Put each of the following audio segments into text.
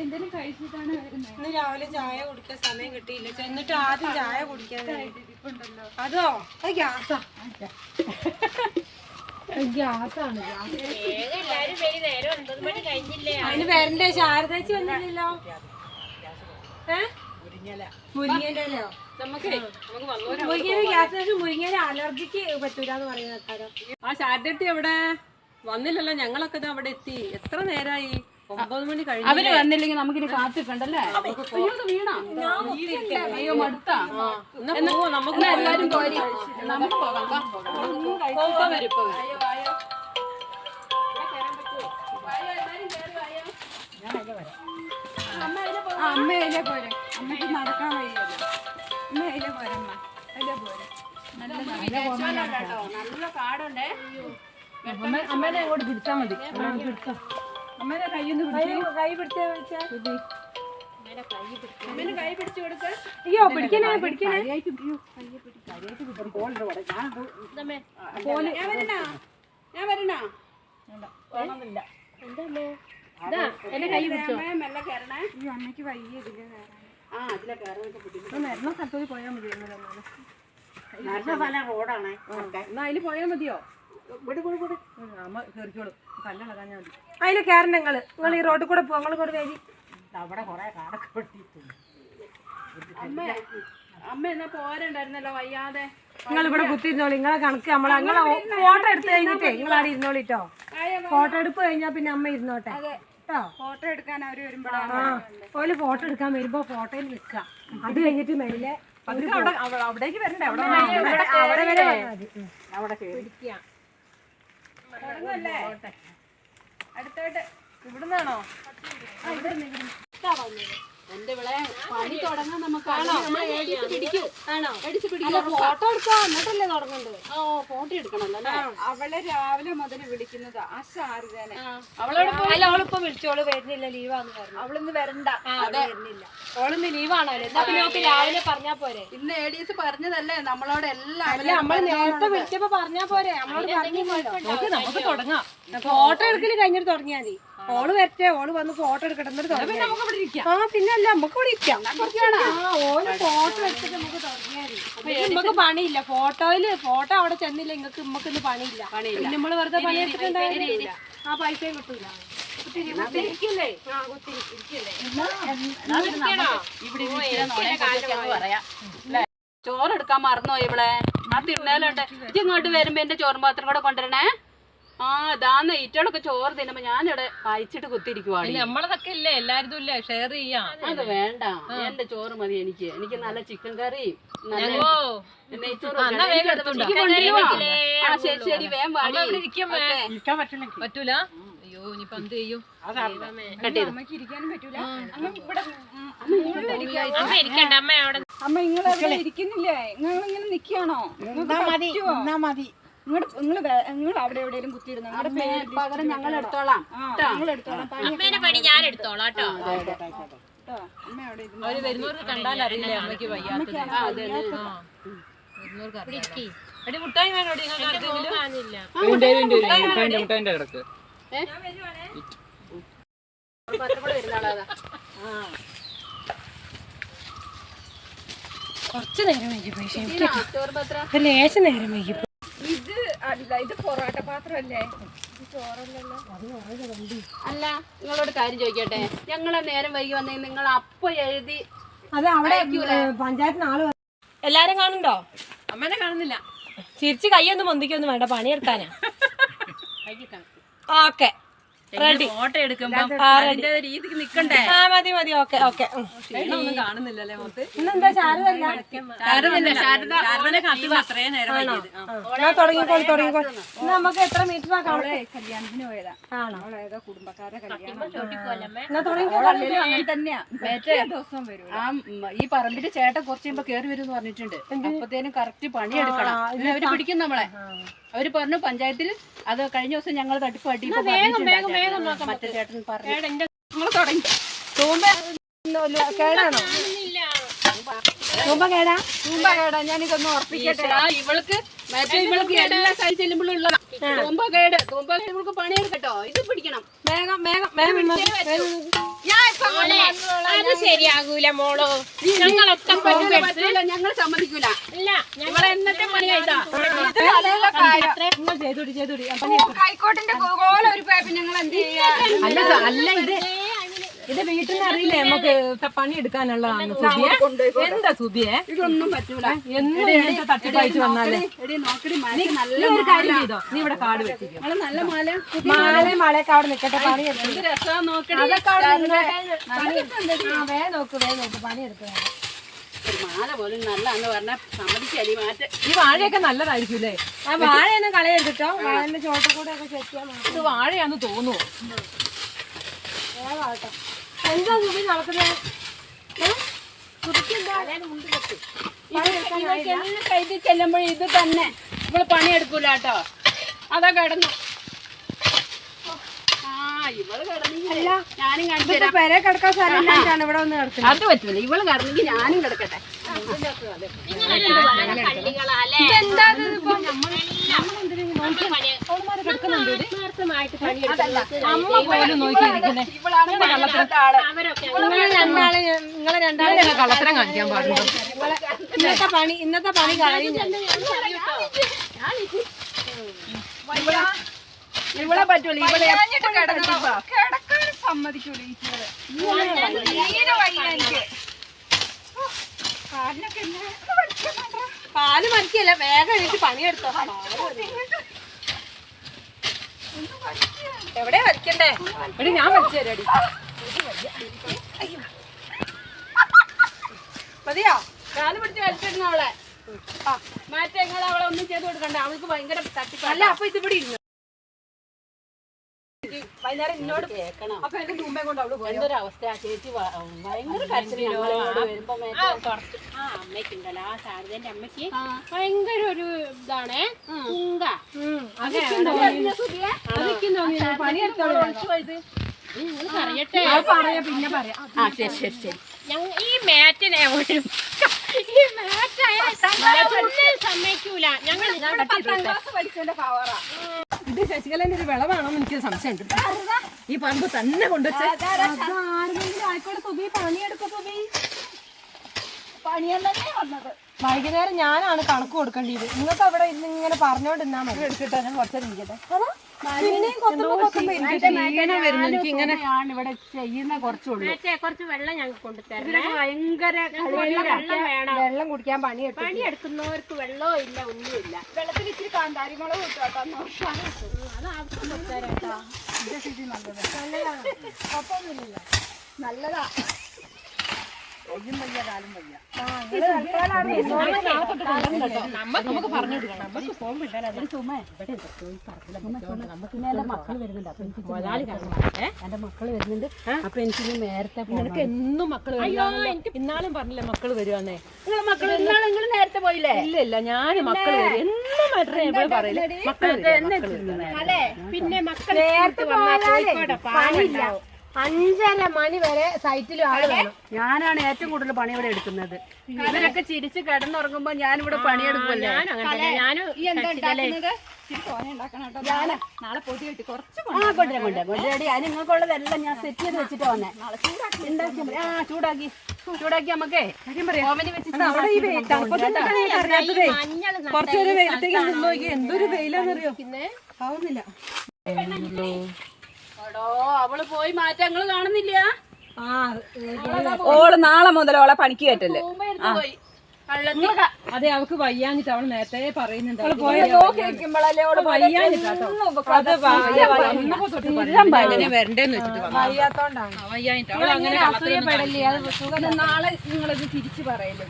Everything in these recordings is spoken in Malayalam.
ഇന്ന് രാവിലെ ചായ കുടിക്കാൻ സമയം കിട്ടിയില്ല. ചെന്നിട്ട് ആദ്യം ചായ കുടിക്കാൻ അതോ? അത് ഗ്യാസാ. ഗ്യാസാണ് അതിന് വരണ്ടേ? ശാരദാച്ചി വന്നില്ലല്ലോ. ഗ്യാസ് അലർജിക്ക് പറ്റൂലെന്ന് പറയുന്ന ആൾക്കാരോ? ആ ശാരദട്ടി എവിടെ? വന്നില്ലല്ലോ ഞങ്ങളൊക്കെ അവിടെ എത്തി. എത്ര നേരായി? അവർ വന്നില്ലെങ്കിൽ നമുക്കിനി കാത്തിട്ടുണ്ടല്ലേ വീണാ? അയ്യോ മടുത്താ. എല്ലാരും പോരി നമുക്ക് പോകാം. വാ. ഇപ്പൊ വരും, ഇപ്പൊ വരും. ആ, അമ്മ അതിലെ പോരെ. അമ്മയ്ക്ക് നടക്കാൻ വയ്യല്ലോ. അമ്മ അതിലെ പോരെ അമ്മ. അതിലെ പോരെ. നല്ല കാടുണ്ടേ. അമ്മേനെ അങ്ങോട്ട് പിടിച്ചാ മതി. അമ്മേനെ കൈ പിടിച്ചാ. പിടിച്ചാ അമ്മേനെ കൈ പിടിച്ചു കൊടുക്ക. അയ്യോ പിടിക്കണേ പിടിക്കണേ. ഞാൻ വരണ ഞാൻ വരണ. എന്റെ കൈ പിടിച്ചോ. അമ്മയെ മെല്ലെ കയറണേ. ഈ അമ്മയ്ക്ക് വയ്യ ഇതിൽ ആ അതിലെ മരണ പോയാൽ സ്ഥലം റോഡാണ്. എന്നാ അതിൽ പോയാ മതിയോ? അതിൽ കയറണ്ട നിങ്ങൾ നിങ്ങൾ ഈ റോഡിൽ കൂടെ പോകും നിങ്ങൾ കൂടെ വരി. അവിടെ കൊറേ കാടൊക്കെ വെട്ടിയിട്ടുണ്ട്. അമ്മ അമ്മ എന്നാ പോരണ്ടായിരുന്നല്ലോ വയ്യാതെ. നിങ്ങൾ ഇവിടെ കുത്തിരുന്നോളി നിങ്ങളെ കണക്ക് നമ്മളെ നിങ്ങളെ ഫോട്ടോ എടുത്ത് കഴിഞ്ഞിട്ടേ നിങ്ങൾ അവിടെ ഇരുന്നോളിട്ടോ ഫോട്ടോ എടുപ്പ് കഴിഞ്ഞാ പിന്നെ അമ്മ ഇരുന്നോട്ടെ. ഫോട്ടോ എടുക്കാൻ അവർ വരുമ്പോഴാണ് ഓൽ ഫോട്ടോ എടുക്കാൻ വരുമ്പോ ഫോട്ടോയിൽ നിൽക്കുക അത് കഴിഞ്ഞിട്ട് മെല്ലെ അവിടെ അവിടെ- അവിടേക്ക് വരണ്ടേ? അവിടെ വരെ. അവിടെ കയറി അടുത്തോട്ട്. ഇവിടുന്നാണോ? എന്റെ ഇവിടെ പണി തുടങ്ങാൻ നമുക്ക് പിടിക്കും ആണോ? അടിച്ചു അല്ല ഫോട്ടോ എടുക്കാം. എന്നിട്ടല്ലേ തുടങ്ങണ്ടത് ഓ ഫോട്ടോ എടുക്കണല്ലോ അല്ലേ? അവളെ രാവിലെ മുതൽ വിളിക്കുന്നത് ആ ശാരദനെ. അവളോട് അവളിപ്പോ വിളിച്ചോൾ. വരുന്നില്ല ലീവാന്ന് പറഞ്ഞു. അവളിന്ന് വരണ്ട. വരുന്നില്ല. ഓളിന്ന് ലീവാണല്ലോ എന്നാ പിന്നെ അവൾക്ക് രാവിലെ പറഞ്ഞാ പോരെ? ഇന്ന് എ ഡി എസ് പറഞ്ഞതല്ലേ? നമ്മളോട് എല്ലാം നേരത്തെ വിളിച്ചപ്പോ പറഞ്ഞാ പോരെ. നമ്മളോട് നമുക്ക് തുടങ്ങാം. ഫോട്ടോ എടുക്കൽ കഴിഞ്ഞിട്ട് തുടങ്ങിയാ മതി. ഓൾ വരട്ടെ ഓൾ വന്ന് ഫോട്ടോ എടുക്കട്ടെ എന്നിട്ട് ആ പിന്നെ അല്ല നമുക്ക് ഇവിടെ ഇരിക്കാം. ഓൽ ഫോട്ടോ എടുത്തിട്ട് നമുക്ക് നമുക്ക് പണിയില്ല. ഫോട്ടോയിൽ ഫോട്ടോ അവിടെ ചെന്നില്ല. നിങ്ങൾക്ക് നമുക്ക് ഇന്ന് പണിയില്ല. പിന്നെ നമ്മൾ വെറുതെ പണിയെടുത്തിട്ടുണ്ടാവില്ല ആ പൈസയും കിട്ടൂല? ചോറെടുക്കാൻ മറന്നോ ഇവിടെ ആ തിണ്ണേലുണ്ട് ഇജ്ജ് ഇങ്ങോട്ട് വരുമ്പോ എന്റെ ചോറും പാത്രം കൂടെ കൊണ്ടുവരണേ. ആ ഇതാന്ന് ഈറ്റോളൊക്കെ ചോറ് തിന്നുമ്പോ ഞാനിവിടെ വായിച്ചിട്ട് കുത്തിരിക്കുവാണ് നമ്മളതൊക്കെ ഇല്ലേ? എല്ലാരും ഇല്ലേ? ഷെയർ ചെയ്യാം. അത് വേണ്ട. എന്റെ ചോറ് മതി എനിക്ക്. എനിക്ക് നല്ല ചിക്കൻ കറി പറ്റൂല? അയ്യോ ഇനിയിപ്പൊ എന്ത് ചെയ്യും? കട്ട് ചെയ്തു. അമ്മയ്ക്ക് പറ്റൂല. അമ്മ ഇവിടെ അമ്മ ഇരിക്കണ്ട അമ്മ അവിടെ അമ്മ നിങ്ങൾ ഇരിക്കുന്നില്ലേ? നിങ്ങൾ ഇങ്ങനെ നിക്കാണോ മതി. നിങ്ങൾ നിങ്ങൾ നിങ്ങൾ അവിടെ എവിടെയെങ്കിലും കുത്തിയിരുന്നു? നിങ്ങളുടെ പേര് പകരം ഞങ്ങൾ എടുത്തോളാം. നിങ്ങൾ എടുത്തോളാം. അമ്മേനെ പണി ഞാൻ എടുത്തോളാം കേട്ടോ. കേട്ടോ? അമ്മ അവിടെ ഇരുന്നു അവർ വരുന്നവർക്ക് കണ്ടാൽ അറിയില്ലേ അമ്മയ്ക്ക് വയ്യാത്തത്? എടി മുട്ടായി വേണോ ആളാ കുറച്ച് നേരം വൈകി പക്ഷേ ലേശം നേരം വൈകി. ഇത് അല്ല ഇത് പൊറോട്ട പാത്രമല്ലേ അല്ല നിങ്ങളോട് കാര്യം ചോദിക്കട്ടെ. ഞങ്ങളെ നേരം വൈകി വന്നെങ്കിൽ നിങ്ങൾ അപ്പൊ എഴുതി അത് അവിടെ പഞ്ചായത്തിന് ആൾ. എല്ലാരും കാണുന്നുണ്ടോ? അമ്മനെ കാണുന്നില്ല. ചിരിച്ച് കൈയൊന്നും പൊന്തിക്കൊന്നും വേണ്ട പണിയെടുക്കാനാ. ഓക്കെ. റെഡി ഫോട്ടോ എടുക്കുമ്പോ രീതിക്ക് നിക്കണ്ടേ? ആ മതി മതി. Okay okay. ക്ഷീണമൊന്നും കാണുന്നില്ലല്ലേ ഇന്നെന്താ ശാരദല്ല ശാരദ ശാരദ ശാരദനെ കാത്തുന്ന അത്രയും നേരം വൈകിയത്. ആ. എന്നാ തുടങ്ങിക്കോളി തുടങ്ങിക്കോളി ഇന്ന് നമുക്ക് എത്ര മീറ്റർ കല്യാണത്തിന് പോയതാ. ആണോ? അവളെ ഏതോ കുടുംബക്കാരെ കല്യാണം. എന്നാ തുടങ്ങിക്കോ അല്ലെങ്കിലും അങ്ങനെ തന്നെയാ. ദിവസം വരും. ആ ഈ പറമ്പിൽ ചേട്ടൻ കുറച്ച് കഴിയുമ്പോ കേറി വരും എന്ന് പറഞ്ഞിട്ടുണ്ട്. അപ്പത്തേനും കറക്റ്റ് പണിയെടുക്കണം എടുക്കണം. അവർ പിടിക്കും നമ്മളെ. അവർ പറഞ്ഞു പഞ്ചായത്തിൽ അത് കഴിഞ്ഞ ദിവസം ഞങ്ങൾ തട്ടിപ്പ് അടി മറ്റേ ചേട്ടൻ പറഞ്ഞു. തുടങ്ങി. തൂമ്പ കേടാണോ? തൂമ്പ കേടാ? തൂമ്പ കേടാ. ഞാനിതൊന്ന് ഉറപ്പിക്കട്ടെ. ഇവൾക്ക് മറ്റേ ഇവൾക്ക് എല്ലാ സൈസ് ചെല്ലുമ്പോഴും ഉള്ളതാ തൂമ്പ കേട് തൂമ്പ കേട് പണിയെടുക്കട്ടോ ഇത് പിടിക്കണം. വേഗം അത് ശരിയാകൂല മോളോ. ഞങ്ങളൊക്കെ ഞങ്ങൾ സമ്മതിക്കൂല. ഇല്ല ഇവിടെ എന്നത്തെ പണി ചെയ്താ നിങ്ങൾ ചെയ്തോടി ചെയ്തോടി. കോല ഒരു പേപ്പർ ഞങ്ങൾ എന്ത് ചെയ്യാ? അല്ല ഇത് ഇത് വീട്ടിൽ നിന്ന് അറിയില്ലേ? നമുക്ക് പണി എടുക്കാനുള്ളതാണ് സുബിയെ എന്താ സുബിയെ ഇതൊന്നും പറ്റൂല. എന്നും ഇങ്ങനത്തെ തട്ടിപ്പായിട്ട് വന്നാലേ. നീ ഒരു കാര്യം ചെയ്തോ? നീ ഇവിടെ കാട് വെട്ടിക്കോ മാല മഴയൊക്കെ അവിടെ പണി വേ നോക്ക് വേ നോക്ക് പണി എടുക്കണം മാല പോലും മാറ്റ. ഈ വാഴയൊക്കെ നല്ലതായിരിക്കൂലേ ആ വാഴയൊന്നും കളയെടുത്തിട്ടോ? വാഴന്റെ ചോട്ടക്കൂടെ ഒക്കെ ചെത്തിയാൽ ഇത് വാഴയാന്ന് തോന്നുവോ? എന്താ സുബി നടക്കുന്നത് കൈതി ചെല്ലുമ്പോൾ ഇത് തന്നെ. ഇവൾ പണിയെടുക്കൂല കേട്ടോ അതാ കിടന്നു. അത് പറ്റില്ല ഇവൾ കിടന്നെങ്കിൽ ഞാനും കിടക്കട്ടെ. അമ്മ നിങ്ങളെ രണ്ടാളും കള്ളത്തരം കാണിക്കാൻ പാടില്ല ഇന്നത്തെ പണി ഇന്നത്തെ പണി കഴിഞ്ഞു. ഇവിടെ പറ്റൂല ഇവിടെ. കിടക്കാൻ സമ്മതിക്കൂല ഈശ്വര കാലിനൊക്കെ പാൽ മരിക്കല്ല വേഗം എനിക്ക് പണിയെടുത്തോ. എവിടെ വലിക്കണ്ടേ എടി ഞാൻ വലിച്ചു തരാടി മതിയോ? കാൽ പിടിച്ച് വലിച്ചിരുന്നു അവളെ. മാറ്റം നിങ്ങൾ അവളെ ഒന്നും ചെയ്ത് കൊടുക്കണ്ട. അവൾക്ക് ഭയങ്കര തട്ടിപ്പല്ല അപ്പൊ ഇത് ഇവിടെ ഇരുന്നു? വൈകുന്നേരം എന്നോട് അപ്പൊ എന്റെ തുമ്പെ കൊണ്ട് അവൾ പോയി. എന്തൊരു അവസ്ഥ ചേച്ചി ഭയങ്കര അമ്മയ്ക്കുണ്ടല്ലോ. ആ ശാരദന്റെ അമ്മയ്ക്ക് ഭയങ്കര ഒരു ഇതാണ്. പറയട്ടെ. പിന്നെ പറയാം. ആ ശരി ശരി ശരി. ഈ മാറ്റിനെ ഈ മാറ്റായ സമ്മതിക്കൂല. ഞങ്ങൾ പഠിച്ചതിന്റെ പവറാ ഇത് ശശികലന്റെ ഒരു വിളവാണോന്ന് എനിക്ക് സംശയമുണ്ട്. ഈ പറമ്പ് തന്നെ കൊണ്ടുവച്ച്. വൈകുന്നേരം ഞാനാണ് കണക്ക് കൊടുക്കേണ്ടത് നിങ്ങൾക്ക് അവിടെ ഇന്ന് ഇങ്ങനെ പറഞ്ഞോണ്ടിരുന്നാ മതി. എടുത്തിട്ട് ഞാൻ കുറച്ചേരം ഇരിക്കട്ടെ. ഇവിടെ ചെയ്യുന്ന കുറച്ചുള്ളൂ. കുറച്ച് വെള്ളം ഞങ്ങൾക്ക് കൊണ്ടുതരണേ. ഭയങ്കര വെള്ളം വേണം. വെള്ളം കുടിക്കാൻ പണിയെടുത്തു പണിയെടുക്കുന്നവർക്ക് വെള്ളവും ഇല്ല ഒന്നുമില്ല. വെള്ളത്തിൽ ഇച്ചിരി കാന്താരി മുളക് കിട്ടും നല്ലതാ. നമുക്ക് പറഞ്ഞു കൊടുക്കണം. നമുക്ക് ഫോൺ മക്കൾ വരുന്നുണ്ട്. അപ്പൊ എനിക്ക് എന്റെ മക്കൾ വരുന്നുണ്ട്. അപ്പൊ എനിക്ക് ഇനി നേരത്തെ നിനക്ക് എന്നും മക്കൾ വരില്ലാന്നല്ലേ? ഇന്നാളും പറഞ്ഞില്ലേ മക്കൾ വരുവാന്നേ? നിങ്ങളെ മക്കൾ ഇന്നാളും നിങ്ങൾ നേരത്തെ പോയില്ലേ? ഇല്ല ഇല്ല. ഞാൻ മക്കൾ വരും. എന്നും മറ്റേ പറയില്ല. അല്ലേ? പിന്നെ മക്കൾ പാടുണ്ടാവും അഞ്ചര മണി വരെ സൈറ്റിൽ ആൾ വേണം. ഞാനാണ് ഏറ്റവും കൂടുതൽ പണി ഇവിടെ എടുക്കുന്നത്. ഇവരൊക്കെ ചിരിച്ച് കിടന്നുറങ്ങുമ്പോ പണിയെടുക്കുമല്ലോ അത് നിങ്ങൾക്കുള്ളതെല്ലാം ഞാൻ സെറ്റ് ചെയ്ത് വെച്ചിട്ട് വന്നേ. ആ ചൂടാക്കി. ചൂടാക്കി നമുക്കേ അറിയാത്തതേ മഞ്ഞൾ കുറച്ചൊരു വെയിലത്തേക്ക് എന്തൊരു വെയിലാന്നറിയോ? ആവുന്നില്ല. അവൾ പോയി മാറ്റങ്ങൾ കാണുന്നില്ല. ആ ഓൾ നാളെ മുതൽ ഓളെ പണിക്ക് കയറ്റല്ലേ അതെ അവക്ക് വയ്യാഞ്ഞിട്ട് അവൾ നേരത്തെ പറയുന്നുണ്ട്. നാളെ നിങ്ങളത് തിരിച്ചു പറയല്ലേ.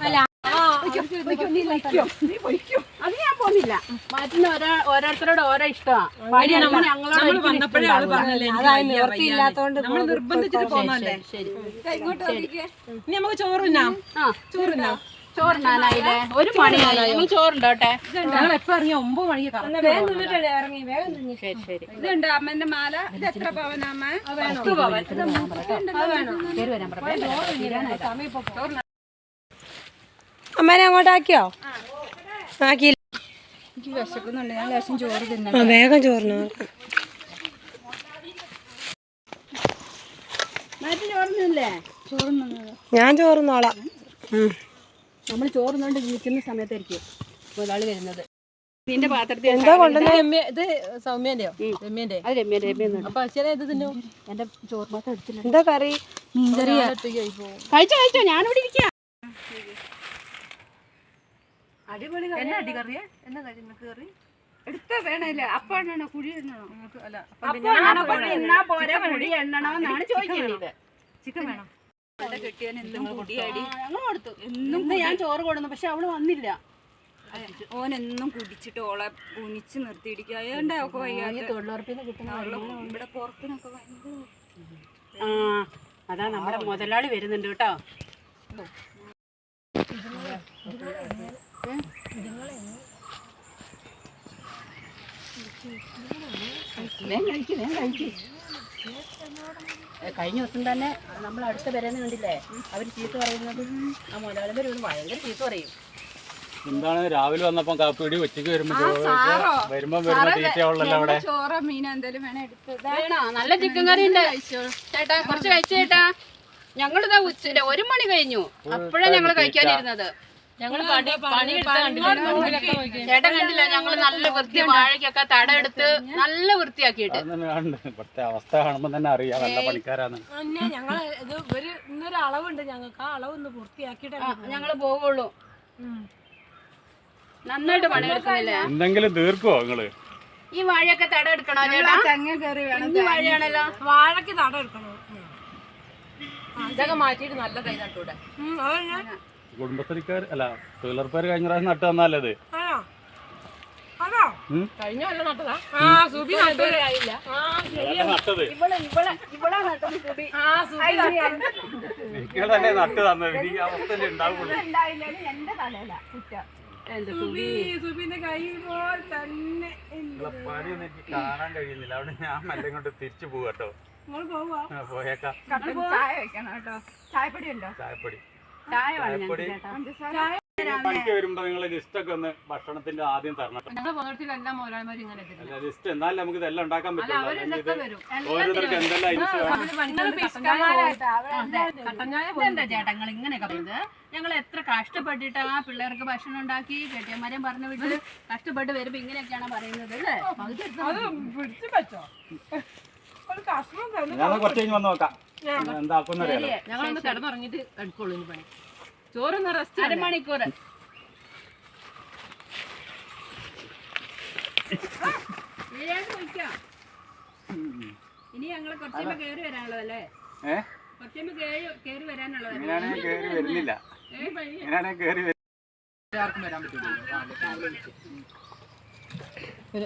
അത് ഞാൻ പോകുന്നില്ല മാറ്റുന്ന ഓരോ ഓരോരുത്തരോട് ഓരോ ഇഷ്ടമാണ് ഞങ്ങളോട് നമ്മൾ വന്നപ്പോഴേ അവൾ പറഞ്ഞല്ലേ എനിക്ക് വയ്യ, വയ്യ. നമ്മൾ നിർബന്ധിച്ചിട്ട് പോന്നല്ലേ ശരി ഇനി നമുക്ക് ചോറുന്നാം ആ. ചോറുന്നാം ചോറിനാനായില്ലേ ഒരു പണിയായി ഞങ്ങൾ ചോറുണ്ടോട്ടെ? ഞങ്ങൾ എപ്പോ ഇറങ്ങിയ ഒമ്പത് മണിക്ക് കറക്റ്റ് ഇറങ്ങി വേഗം തിന്നി. ശരി ശരി. ഇതുണ്ട് അമ്മന്റെ മാല. ഇത് എത്ര പവനാമ്മ പേര് വരാൻ പറയാം അമ്മേനെ അങ്ങോട്ടാക്കിയോ? ആക്കി എനിക്ക് വിശക്കുന്നുണ്ട്. ഞാൻ ലേശം ചോറ് തിന്നാം വേഗം ചോറിന് ഞാൻ ചോറുന്നോളാം. നമ്മൾ ചോറുന്നോണ്ട് നിൽക്കുന്ന സമയത്തായിരിക്കും മുതലാളി വരുന്നത്. നിന്റെ പാത്രത്തിൽ എന്താ കൊണ്ടുവന്നത് ഇത് സൗമ്യന്റെയോ? രമ്യന്റെ? അത് രമ്യ രമ്യ അപ്പൊ അച്ഛനെ ഇത് തിന്നു. എന്റെ ചോറ് മാത്രം എടുത്തില്ല എന്താ കറി? കഴിച്ചോ കഴിച്ചോ. ഞാനിവിടെ ഇരിക്കാം. അടിപൊളി എന്നാ അടികറിയാ? എന്നാ കറി? എടുത്ത വേണല്ലേ അപ്പാണോ കുഴി എണ്ണണോ? അല്ല കുഴി എന്നാ പോരാ കുഴി എണ്ണണോ എന്നാണ് ചോദിക്കേണ്ടത് ചിക്കൻ വേണം? ഞങ്ങൾ കൊടുത്തു? ഇന്ന് ഞാൻ ചോറ് കൊടുന്നു പക്ഷെ അവൾ വന്നില്ല. ഓൻ എന്നും കുടിച്ചിട്ട് ഓളെ കുനിച്ച് നിർത്തിയിടിക്കുക. തൊഴിലുറപ്പിന്ന് കിട്ടുന്ന വരുമാനം ഇവിടെ പുറത്തിനൊക്കെ ആ അതാ നമ്മുടെ മുതലാളി വരുന്നുണ്ട് കേട്ടോ. കഴിഞ്ഞ ദിവസം തന്നെ നമ്മൾ അടുത്ത പേരെന്ന് കണ്ടില്ലേ? അവർ ചീത്ത പറയുന്നത് ആ മുതലാളി വരും ഭയങ്കര ചീത്ത പറയും. എന്താണ്? രാവിലെ വന്നപ്പോ കാപ്പിടി ഉച്ചയ്ക്ക് വരുമ്പോ ചോറ് വരുമ്പോ വരുമ്പോ തീറ്റയുള്ളല്ലോ അവിടെ. ചോറ മീൻ എന്തെങ്കിലും വേണേ എടുത്തത് വേണോ? നല്ല ചിക്കൻ കറി ഉണ്ട്. ചേട്ടാ കുറച്ച് കഴിച്ചേട്ടാ ഞങ്ങളിതാ ഉച്ച ഒരു മണി കഴിഞ്ഞു. അപ്പോഴാണ് ഞങ്ങൾ കഴിക്കാനിരുന്നത്. ഞങ്ങൾ പണി പണിയെടുത്ത കണ്ടില്ല? ചേട്ടൻ കണ്ടില്ല? ഞങ്ങൾ നല്ല വൃത്തി വാഴയ്ക്കൊക്കെ തട എടുത്ത് നല്ല വൃത്തിയാക്കിയിട്ട്. അവസ്ഥ കാണുമ്പോ തന്നെ അറിയാം. നല്ല പണിക്കാരാണ് ഞങ്ങൾ ഇത് ഒരു ഇന്നൊരു അളവുണ്ട് ഞങ്ങൾക്ക്. ആ അളവ് ഒന്ന് പൂർത്തിയാക്കിയിട്ട് ഞങ്ങൾ പോവുള്ളൂ. നന്നായിട്ട് പണിയെടുക്കുന്നില്ലേ? എന്തെങ്കിലും തീർക്കുവോ നിങ്ങൾ? ഈ വാഴയൊക്കെ തട എടുക്കണോ ചേട്ടാ? വാഴയാണല്ലോ? വാഴക്ക് തട എടുക്കണോ? ഇതൊക്കെ മാറ്റിയിട്ട് നല്ല തൈ നട്ടൂടെ. കുടുംബശ്രീക്കാർ അല്ല തൊഴിലുറപ്പുകാർ കഴിഞ്ഞ പ്രാവശ്യം നട്ടു തന്നാലേ അത്? അതോ? കഴിഞ്ഞ കൊല്ലം നട്ടതാ. ആ സുബി നട്ടതായില്ല ആ അതല്ലേ നട്ടത്? ഇവളെ ഇവളെ ഇവളാ നട്ടത് സുബി. ആ സുബി നിങ്ങൾ തന്നെ നട്ടു തന്നത്. എനിക്ക് അവസ്ഥയിൽ ഉണ്ടാവുള്ളൂ. എന്റെ തലയില കുറ്റ. സുബി സുബിന്റെ കൈ പോൽ തന്നെ നിങ്ങളെ പണിയൊന്നും എനിക്ക് കാണാൻ കഴിയുന്നില്ല. അവിടെ ഞാൻ മെല്ലെ കൊണ്ട് തിരിച്ചു പോവാട്ടോ നിങ്ങൾ പോവാ ആ, പോയേക്കാം. കട്ടൻ ചായ വെക്കണം കേട്ടോ. ചായപ്പൊടി ഉണ്ടോ? ചായപ്പൊടി. ചായ പണിക്ക് വരുമ്പോ നിങ്ങൾ ലിസ്റ്റൊക്കെ ഒന്ന് ഭക്ഷണത്തിന്റെ ആദ്യം തരണം ലിസ്റ്റ് എന്നാലും നമുക്ക് ഇതെല്ലാം ഉണ്ടാക്കാൻ ഓരോരുത്തർക്ക് എന്തെല്ലാം എന്താ ചേട്ടാ നിങ്ങൾ ഇങ്ങനെയൊക്കെ പറഞ്ഞത് ഞങ്ങൾ എത്ര കഷ്ടപ്പെട്ടിട്ട് ആ പിള്ളേർക്ക് ഭക്ഷണം ഉണ്ടാക്കി കെട്ടിയന്മാരെയും പറഞ്ഞു വിട്ട് കഷ്ടപ്പെട്ട് വരുമ്പോ ഇങ്ങനെയൊക്കെയാണ് പറയുന്നത് അല്ലേ? കുറച്ച് കഴിഞ്ഞ് വന്ന് നോക്കാം. ഞങ്ങളൊന്ന് എടുക്കുള്ളൂ ഇനി പണി ചോറൊന്ന് റെസ്റ്റ് അരമണിക്കൂർ ശരിയായിട്ട് വിളിക്കാം. ഇനി ഞങ്ങൾ കുറച്ചുമ്പോ കേറി വരാനുള്ളതല്ലേ കുറച്ചുമ്പോ കേറി കേറി വരാനുള്ളതല്ലേ കയറി വരുന്നില്ല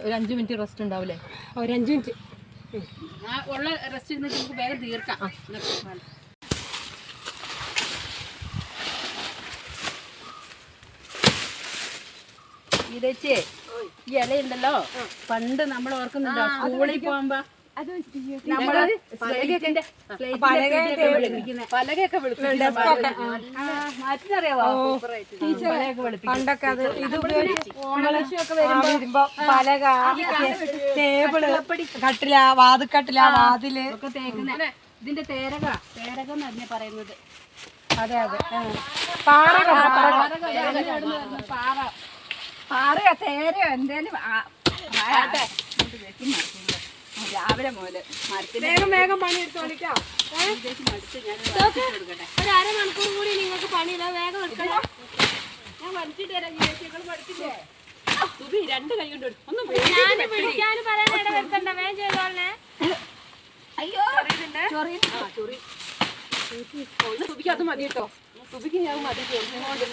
ഒരു അഞ്ച് മിനിറ്റ് റെസ്റ്റ് ഉണ്ടാവില്ലേ ഒരു അഞ്ചു മിനിറ്റ് ആ ഉള്ള റെസ്റ്റ് ഇരുന്നിട്ട് നമുക്ക് വേഗം തീർക്കാം. ഇതച്ചേ ഈ ഇലയുണ്ടല്ലോ. പണ്ട് നമ്മൾ ഓർക്കുന്നുണ്ടോ സ്കൂളിൽ പോകുമ്പോ പലകയൊക്കെ പണ്ടൊക്കെ അത് ഇത് വരുമ്പോ പലക ടേബിൾ കട്ടില വാതുക്കട്ടില വാതിൽ ഇതിന്റെ തേരക തേരക എന്ന് പറയുന്നത് അതെ അതെ പാറ? പാറ പാറയോ തേരയോ എന്തേലും രാവിലെ മുതൽ മരത്തിൽ വേഗം വേഗം പണി ഞാൻ വിളിക്കാം ഒരു അരമണിക്കൂർ കൂടി നിങ്ങൾക്ക് പണിയില്ല. വേഗം എടുക്കണം? ഞാൻ വലിച്ചിട്ട് തരാം ചേച്ചികൾ പഠിച്ചില്ലേ? സുബി രണ്ട് കൈ കൊണ്ട് ഒന്ന് ഞാൻ വിളിക്കാൻ പറയാൻ ഇടവരുത്തണ്ട വേഗം ചെയ്തോളേ അയ്യോ സുബിക്ക് അത് മതി കേട്ടോ. സുബിക്ക് ഞാൻ മതി ചോദിച്ചോണ്ട്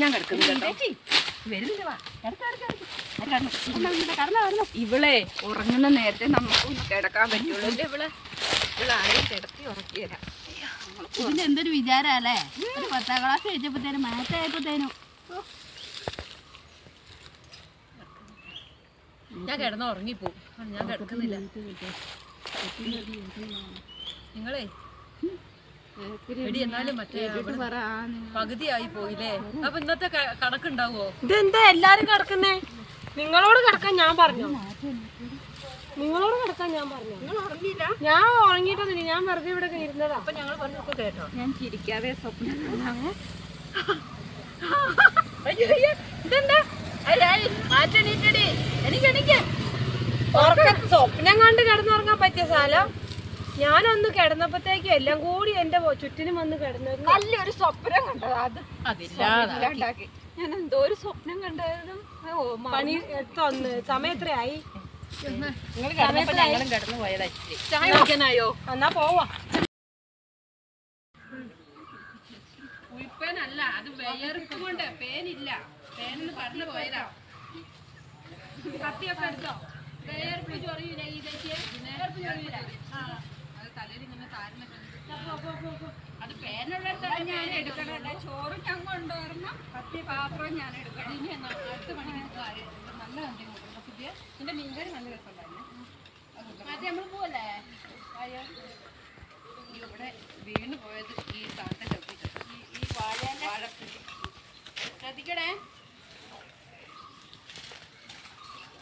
ഞാൻ കിടക്കുന്നു ഇവളെ ഉറങ്ങുന്ന നേരത്തെ നമുക്ക് കിടക്കാൻ പറ്റുള്ളൂ. അല്ലേ ഇവൾ ഇവളെ ആരും കിടത്തി ഉറക്കിയല്ല ഇതിന്റെ എന്തൊരു വിചാരല്ലേ ഒരു പത്താം ക്ലാസ് കഴിച്ചപ്പോഴത്തേനും മാറ്റായപ്പോഴത്തേനും ഞാൻ കിടന്ന് ഉറങ്ങിപ്പോ ഞാൻ കിടക്കുന്നില്ല. നിങ്ങളെ പകുതിയായി പോയില്ലേ? അപ്പൊ ഇന്നത്തെ കണക്കുണ്ടാവോ? ഇതെന്താ എല്ലാരും കിടക്കുന്നേ? നിങ്ങളോട് കിടക്കാൻ ഞാൻ പറഞ്ഞു? നിങ്ങളോട് കിടക്കാൻ ഞാൻ പറഞ്ഞു? ഞാൻ ഉറങ്ങിയിട്ടൊന്നുമില്ല. ഞാൻ വെറുതെ ഇവിടെ ഇരുന്നതാ. അപ്പൊ ഞങ്ങൾ പറഞ്ഞു കേട്ടോ. ഞാൻ ചിരിക്കാതെ സ്വപ്നം കാണാം. ഉറക്ക- സ്വപ്നം കണ്ട് കിടന്നുറങ്ങാൻ പറ്റിയ സ്ഥലം. ഞാനൊന്ന് കിടന്നപ്പോഴത്തേക്കും എല്ലാം കൂടി എന്റെ ചുറ്റിനും വന്ന് കിടന്നത് നല്ലൊരു സ്വപ്നം കണ്ടത്. അത് ഞാൻ എന്തോ ഒരു സ്വപ്നം കണ്ടായിരുന്നു. പണി തന്ന്. സമയത്രയായി ചായ കുടിക്കാനായോ? എന്നാ പോവാ. അത് വേർക്കുകൊണ്ട് പേനില്ല. പേനെന്ന് പറഞ്ഞു പോയതാ. കത്തിയൊക്കെ എടുത്തോ? വേർപ്പ് ചൊറിയില്ല ഈ ഇതൊക്കെ വേർപ്പ് ചൊറിയില്ല ആ. തലയിൽ ഇങ്ങനെ താരനൊക്കെ അത് പേനുള്ളിടത്ത് ഞാൻ എടുക്കണല്ലേ ചോറ് ഞാൻ കൊണ്ടുവരണം പത്തി പാത്രം ഞാൻ എടുക്കണം. ഇനി എന്നാ അടുത്ത പണി കാര്യം നല്ല കൊടുക്കണം. പുതിയ നിന്റെ മീൻകറി നല്ല രസമുണ്ടായിരുന്നു. അത് നമ്മൾ ആയോ ഇവിടെ വീണ് പോയത് ഈ താത്ത ചവിട്ടിട്ട് ഈ വാഴേന്റെ വാഴപ്പിടി ശ്രദ്ധിക്കണേ?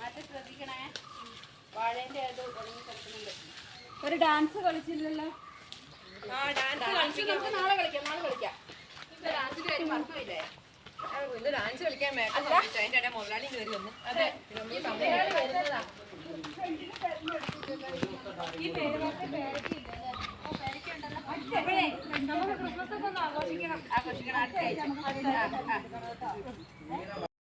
മാറ്റം ശ്രദ്ധിക്കണേ? വാഴേന്റെ അത് ഉണങ്ങി കിടക്കുന്നുണ്ട് ഒരു ഡാൻസ് കളിച്ചില്ലല്ലോ. നാളെ കളിക്കാം നാളെ കളിക്കാം. ഡാൻസ് കളിക്കാൻ മേക്കപ്പ് അതിന്റെ ഇടയിൽ മുതലാളി കയറി വന്നു അതെ. ഈ സമയം വരുന്നതാ. ആഘോഷിക്കണം. അടുത്ത ആഴ്ച. ആ, ആ.